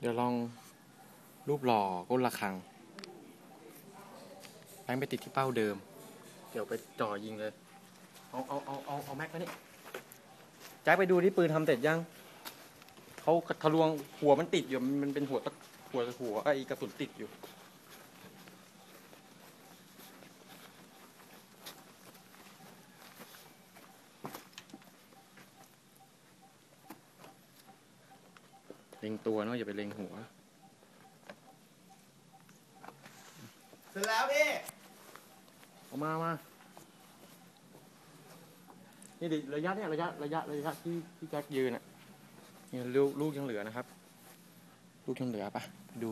เดี๋ยวลองรูปหล่อก้นระฆังแบงค์ไปติดที่เป้าเดิม เดี๋ยวไปจ่อยิงเลย เอาเอาเอาเอาเอาแม็กมานี่แจ็คไปดูที่ปืนทำเสร็จยัง เขาทะลวงหัวมันติดอยู่ มันเป็นหัวตะหัวหัวไอ้กระสุนติดอยู่ เล็งตัวนะอย่าไปเล็งหัว เสร็จแล้วพี่ เอามามา นี่ดิระยะเนี่ยระยะระยะระยะที่ที่แจ็คยืนอะเนี่ยลูกลูกยังเหลือนะครับ ลูกยังเหลือปะดู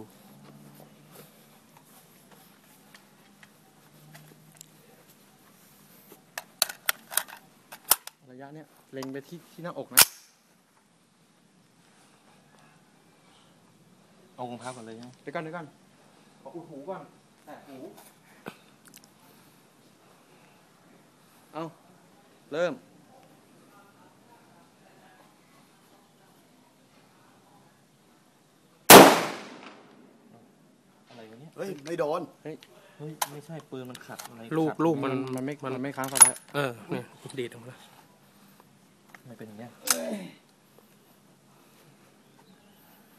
ระยะเนี่ยเล็งไปที่ที่หน้าอกนะ เอารองเท้าก่อนเลยนะเดี๋ยวก่อนเดี๋ยวก่อนขออุดหูก่อนแตะหู เอาเริ่ม อะไรวะเนี่ยเฮ้ย ไม่โดน เฮ้ยไม่ใช่ปืนมันขัดอะไรลูกขัดลูกมันมันไม่มันมันไม่ค้างสตาร์ทเออเนี่ยดีดออกมาแล้วไม่เป็นอย่างเงี้ย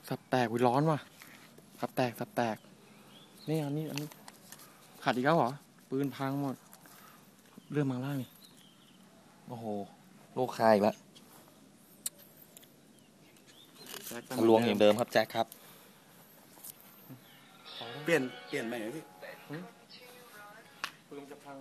สับแตกวิร้อนว่ะ สับแตกสับแตก นี่อันนี้อันนี้ขาดอีกแล้วเหรอ ปืนพังหมด เรื่องมังล่างนี่ โอ้โหลูกคายอีกแล้วแจ็คทะลวงอย่างเดิมครับแจ็คครับ เปลี่ยน เปลี่ยนใหม่ไหมพี่ปืนจะพัง